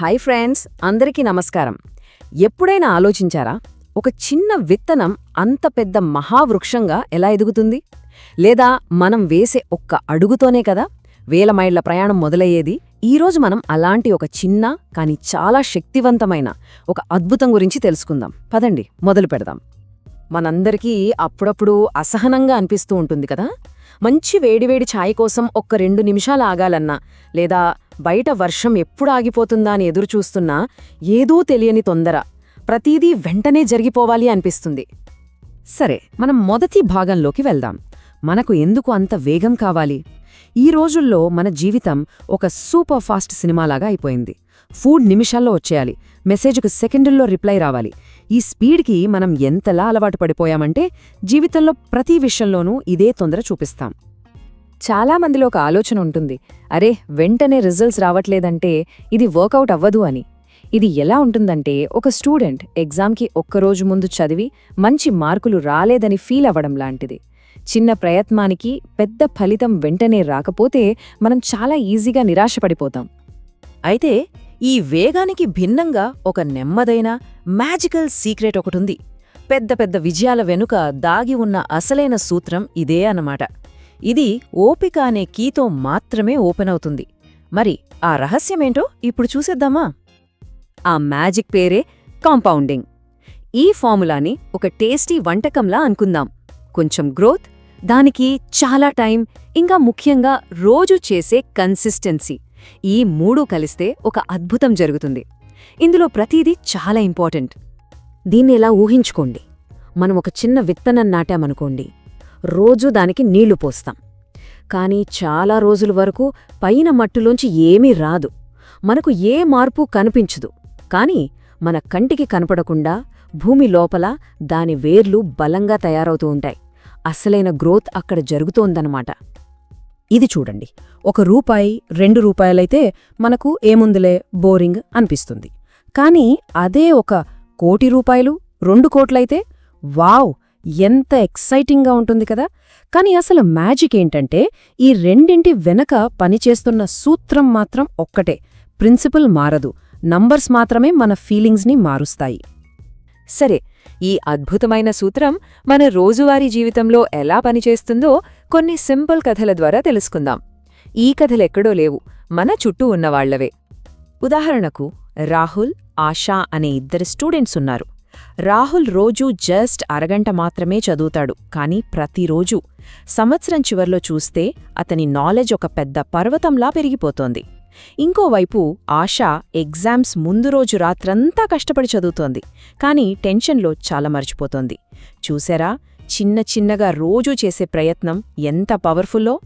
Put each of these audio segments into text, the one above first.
Hi friends అందరికీ నమస్కారం. ఎప్పుడైనా ఆలోచించారా ఒక చిన్న విత్తనం అంత పెద్ద మహావృక్షంగా ఎలా ఎదుగుతుంది? లేదా మనం వేసే ఒక్క అడుగుతోనే కదా వేల మైళ్ళ ప్రయాణం మొదలయ్యేది? ఈరోజు మనం అలాంటి ఒక చిన్న కాని చాలా శక్తివంతమైన ఒక అద్భుతం గురించి తెలుసుకుందాం. పదండి మొదలు పెడదాం. మనందరికీ అప్పుడప్పుడు అసహనంగా అనిపిస్తూ ఉంటుంది కదా? మంచి వేడివేడి ఛాయ్ కోసం ఒక్క రెండు నిమిషాలు ఆగాలన్నా లేదా బయట వర్షం ఎప్పుడు ఆగిపోతుందా అని ఎదురుచూస్తున్నా ఏదో తెలియని తొందర. ప్రతీదీ వెంటనే జరిగిపోవాలి అనిపిస్తుంది. సరే మనం మొదటి భాగంలోకి వెళ్దాం. మనకు ఎందుకు అంత వేగం కావాలి? ఈ రోజుల్లో మన జీవితం ఒక సూపర్ ఫాస్ట్ సినిమాలాగా అయిపోయింది. ఫుడ్ నిమిషాల్లో వచ్చేయాలి. మెసేజ్కు సెకండుల్లో రిప్లై రావాలి. ఈ స్పీడ్కి మనం ఎంతలా అలవాటు పడిపోయామంటే జీవితంలో ప్రతి విషయంలోనూ ఇదే తొందర చూపిస్తాం. చాలా మందిలో ఒక ఆలోచన ఉంటుంది. అరే వెంటనే రిజల్ట్స్ రావట్లేదంటే ఇది వర్కౌట్ అవ్వదు అని. ఇది ఎలా ఉంటుందంటే ఒక స్టూడెంట్ ఎగ్జామ్కి ఒక్కరోజు ముందు చదివి మంచి మార్కులు రాలేదని ఫీల్ అవ్వడం లాంటిది. చిన్న ప్రయత్నానికి పెద్ద ఫలితం వెంటనే రాకపోతే మనం చాలా ఈజీగా నిరాశపడిపోతాం. అయితే ఈ వేగానికి భిన్నంగా ఒక నెమ్మదైన మ్యాజికల్ సీక్రెట్ ఒకటుంది. పెద్ద పెద్ద విజయాల వెనుక దాగి ఉన్న అసలైన సూత్రం ఇదే అన్నమాట. ఇది ఓపిక అనే కీతో మాత్రమే ఓపెన్ అవుతుంది. మరి ఆ రహస్యమేంటో ఇప్పుడు చూసేద్దామా? ఆ మ్యాజిక్ పేరే కాంపౌండింగ్. ఈ ఫార్ములాని ఒక టేస్టీ వంటకంలా అనుకుందాం. కొంచెం గ్రోత్ దానికి చాలా టైం ఇంకా ముఖ్యంగా రోజు చేసే కన్సిస్టెన్సీ. ఈ మూడు కలిస్తే ఒక అద్భుతం జరుగుతుంది. ఇందులో ప్రతిదీ చాలా ఇంపార్టెంట్. దీన్ని ఎలా ఊహించుకోండి? మనం ఒక చిన్న విత్తనం నాటామనుకోండి. రోజూ దానికి నీళ్ళు పోస్తాం. కానీ చాలా రోజుల వరకు పైన మట్టులోంచి ఏమీ రాదు. మనకు ఏ మార్పు కనిపించదు. కాని మన కంటికి కనపడకుండా భూమి లోపల దాని వేర్లు బలంగా తయారవుతూ ఉంటాయి. అసలైన గ్రోత్ అక్కడ జరుగుతోందన్నమాట. ఇది చూడండి. ఒక రూపాయి రెండు రూపాయలైతే మనకు ఏముందిలే బోరింగ్ అనిపిస్తుంది. కానీ అదే ఒక కోటి రూపాయలు రెండు కోట్లయితే వావ్! ఎంత ఎక్సైటింగ్గా ఉంటుంది కదా! కానీ అసలు మ్యాజిక్ ఏంటంటే ఈ రెండింటి వెనక పనిచేస్తున్న సూత్రం మాత్రం ఒక్కటే. ప్రిన్సిపల్ మారదు. నంబర్స్ మాత్రమే మన ఫీలింగ్స్ని మారుస్తాయి. సరే ఈ అద్భుతమైన సూత్రం మన రోజువారీ జీవితంలో ఎలా పనిచేస్తుందో కొన్ని సింపుల్ కథల ద్వారా తెలుసుకుందాం. ఈ కథలెక్కడో లేవు. మన చుట్టూ ఉన్నవాళ్ళవే ఉదాహరణకు రాహుల్ ఆశా అనే ఇద్దరు స్టూడెంట్స్ ఉన్నారు. రాహుల్ రోజూ జస్ట్ అరగంట మాత్రమే చదువుతాడు. కానీ ప్రతిరోజూ సంవత్సరం చివర్లో చూస్తే అతని నాలెడ్జ్ ఒక పెద్ద పర్వతంలా పెరిగిపోతోంది. ఇంకోవైపు ఆశ ఎగ్జామ్స్ ముందు రోజు రాత్రంతా కష్టపడి చదువుతోంది. కానీ టెన్షన్లో చాలా మర్చిపోతోంది. చూసారా? చిన్న చిన్నగా రోజూ చేసే ప్రయత్నం ఎంత పవర్ఫుల్లో?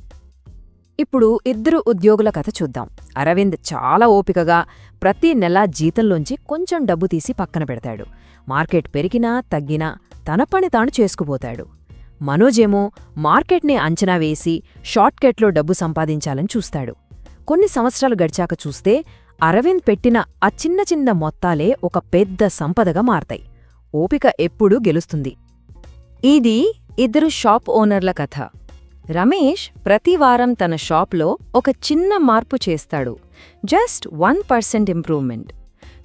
ఇప్పుడు ఇద్దరు ఉద్యోగుల కథ చూద్దాం. అరవింద్ చాలా ఓపికగా ప్రతి నెలా జీతంలోంచి కొంచెం డబ్బు తీసి పక్కన పెడతాడు. మార్కెట్ పెరిగినా తగ్గినా తన పని తాను చేసుకుపోతాడు. మనోజేమో మార్కెట్ని అంచనా వేసి షార్ట్కట్లో డబ్బు సంపాదించాలని చూస్తాడు. కొన్ని సంవత్సరాలు గడిచాక చూస్తే అరవింద్ పెట్టిన ఆ చిన్న చిన్న మొత్తాలే ఒక పెద్ద సంపదగా మారతాయి. ఓపిక ఎప్పుడూ గెలుస్తుంది. ఇది ఇద్దరు షాప్ ఓనర్ల కథ. రమేష్ ప్రతివారం తన షాప్లో ఒక చిన్న మార్పు చేస్తాడు. Just one percent improvement.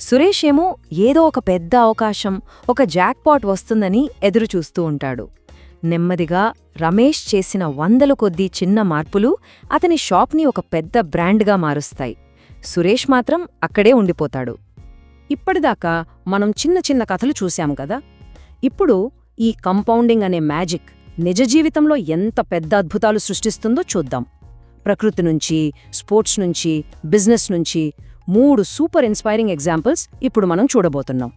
Suresh ఏమో ఏదో ఒక పెద్ద అవకాశం ఒక జాక్పాట్ వస్తుందని ఎదురుచూస్తూ ఉంటాడు. నెమ్మదిగా రమేష్ చేసిన వందల కొద్దీ చిన్న మార్పులు అతని షాప్ని ఒక పెద్ద బ్రాండ్గా మారుస్తాయి. సురేష్ మాత్రం అక్కడే ఉండిపోతాడు. ఇప్పటిదాకా మనం చిన్న చిన్న కథలు చూశాం కదా? ఇప్పుడు ఈ కంపౌండింగ్ అనే మ్యాజిక్ నిజ జీవితంలో ఎంత పెద్ద అద్భుతాలు సృష్టిస్తుందో చూద్దాం. ప్రకృతి నుంచి స్పోర్ట్స్ నుంచి బిజినెస్ నుంచి మూడు సూపర్ ఇన్స్పైరింగ్ ఎగ్జాంపుల్స్ ఇప్పుడు మనం చూడబోతున్నాం.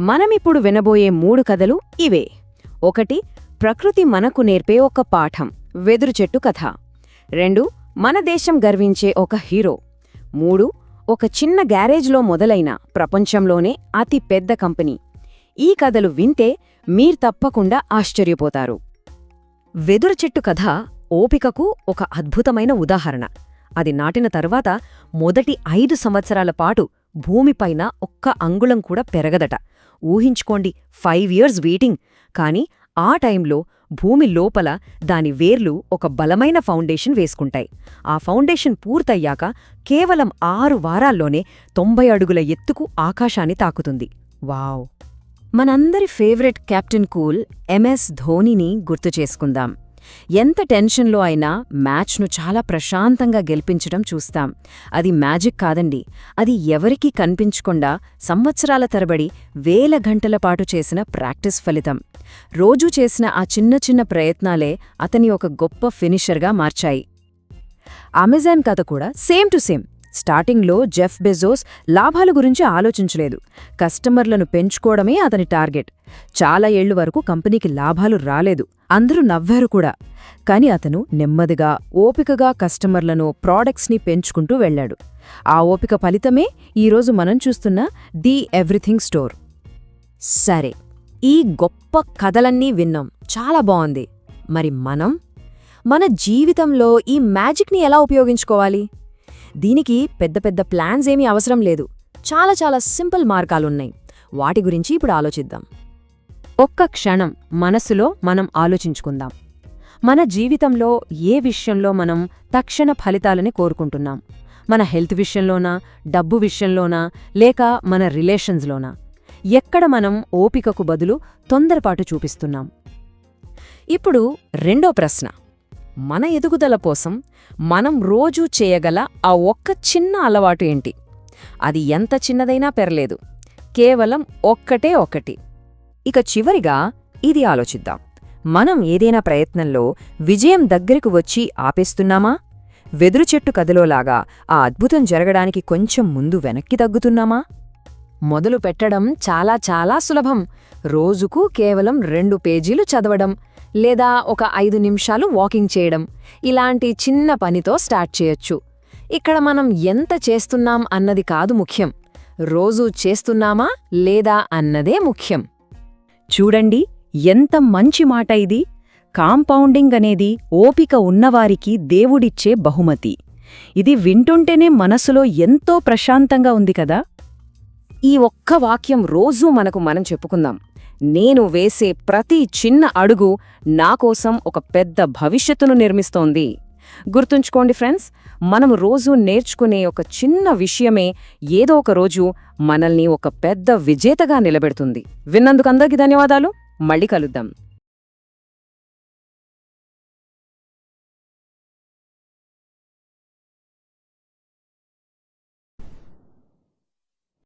మనమిప్పుడు వినబోయే మూడు కథలు ఇవే. ఒకటి ప్రకృతి మనకు నేర్పే ఒక పాఠం వెదురు చెట్టు కథ. రెండు మన దేశం గర్వించే ఒక హీరో. మూడు ఒక చిన్న గ్యారేజ్లో మొదలైన ప్రపంచంలోనే అతి పెద్ద కంపెనీ. ఈ కథలు వింటే మీరు తప్పకుండా ఆశ్చర్యపోతారు. వెదురు చెట్టు కథ ఓపికకు ఒక అద్భుతమైన ఉదాహరణ. అది నాటిన తరువాత మొదటి ఐదు సంవత్సరాల పాటు భూమిపైన ఒక్క అంగుళం కూడా పెరగదట. ఊహించుకోండి ఫైవ్ ఇయర్స్ వెయిటింగ్. కాని ఆ టైంలో భూమి లోపల దాని వేర్లు ఒక బలమైన ఫౌండేషన్ వేసుకుంటాయి. ఆ ఫౌండేషన్ పూర్తయ్యాక కేవలం ఆరు వారాల్లోనే తొంభై అడుగుల ఎత్తుకు ఆకాశాన్ని తాకుతుంది. వావ్! మనందరి ఫేవరెట్ కెప్టెన్ కూల్ ఎంఎస్ ధోనిని గుర్తు చేసుకుందాం. ఎంత టెన్షన్లో అయినా మ్యాచ్ను చాలా ప్రశాంతంగా గెలిపించడం చూస్తాం. అది మ్యాజిక్ కాదండి. అది ఎవరికీ కనిపించకుండా సంవత్సరాల తరబడి వేల గంటల పాటు చేసిన ప్రాక్టీస్ ఫలితం. రోజూ చేసిన ఆ చిన్న చిన్న ప్రయత్నాలే అతని ఒక గొప్ప ఫినిషర్గా మార్చాయి. అమెజాన్ కథ కూడా సేమ్ టు సేమ్. స్టార్టింగ్లో జెఫ్ బెజోస్ లాభాల గురించి ఆలోచించలేదు. కస్టమర్లను పెంచుకోవడమే అతని టార్గెట్. చాలా ఏళ్ళు వరకు కంపెనీకి లాభాలు రాలేదు. అందరూ నవ్వారు కూడా. కాని అతను నెమ్మదిగా ఓపికగా కస్టమర్లను ప్రోడక్ట్స్ని పెంచుకుంటూ వెళ్ళాడు. ఆ ఓపిక ఫలితమే ఈరోజు మనం చూస్తున్న ది ఎవ్రీథింగ్ స్టోర్. సరే ఈ గొప్ప కథలన్నీ విన్నాం. చాలా బాగుంది మరి మనం? మన జీవితంలో ఈ మ్యాజిక్ని ఎలా ఉపయోగించుకోవాలి? దీనికి పెద్ద పెద్ద ప్లాన్స్ ఏమీ అవసరం లేదు. చాలా చాలా సింపుల్ మార్గాలున్నాయి. వాటి గురించి ఇప్పుడు ఆలోచిద్దాం. ఒక్క క్షణం మనసులో మనం ఆలోచించుకుందాం. మన జీవితంలో ఏ విషయంలో మనం తక్షణ ఫలితాలని కోరుకుంటున్నాం? మన హెల్త్ విషయంలోనా? డబ్బు విషయంలోనా? లేక మన రిలేషన్స్లోనా? ఎక్కడ మనం ఓపికకు బదులు తొందరపాటు చూపిస్తున్నాం? ఇప్పుడు రెండో ప్రశ్న. మన ఎదుగుదల కోసం మనం రోజూ చేయగల ఆ ఒక్క చిన్న అలవాటు ఏంటి? అది ఎంత చిన్నదైనా పెరలేదు. కేవలం ఒక్కటే ఒక్కటి ఇక చివరిగా ఇది ఆలోచిద్దాం. మనం ఏదైనా ప్రయత్నంలో విజయం దగ్గరకు వచ్చి ఆపేస్తున్నామా? వెదురు చెట్టు కథలోలాగా ఆ అద్భుతం జరగడానికి కొంచెం ముందు వెనక్కి తగ్గుతున్నామా? మొదలు పెట్టడం చాలా చాలా సులభం. రోజుకు కేవలం రెండు పేజీలు చదవడం. లేదా ఒక ఐదు నిమిషాలు వాకింగ్ చేయడం ఇలాంటి చిన్న పనితో స్టార్ట్ చేయొచ్చు. ఇక్కడ మనం ఎంత చేస్తున్నాం అన్నది కాదు ముఖ్యం. రోజూ చేస్తున్నామా లేదా అన్నదే ముఖ్యం. చూడండి ఎంత మంచి మాట ఇది. కాంపౌండింగ్ అనేది ఓపిక ఉన్నవారికి దేవుడిచ్చే బహుమతి. ఇది వింటుంటేనే మనసులో ఎంతో ప్రశాంతంగా ఉంది కదా? ఈ ఒక్క వాక్యం రోజూ మనకు మనం చెప్పుకుందాం. నేను వేసే ప్రతి చిన్న అడుగు నా కోసం ఒక పెద్ద భవిష్యత్తును నిర్మిస్తోంది. గుర్తుంచుకోండి ఫ్రెండ్స్ మనం రోజూ నేర్చుకునే ఒక చిన్న విషయమే ఏదో ఒక రోజు మనల్ని ఒక పెద్ద విజేతగా నిలబెడుతుంది. విన్నందుకు అందరికీ ధన్యవాదాలు. మళ్ళీ కలుద్దాం.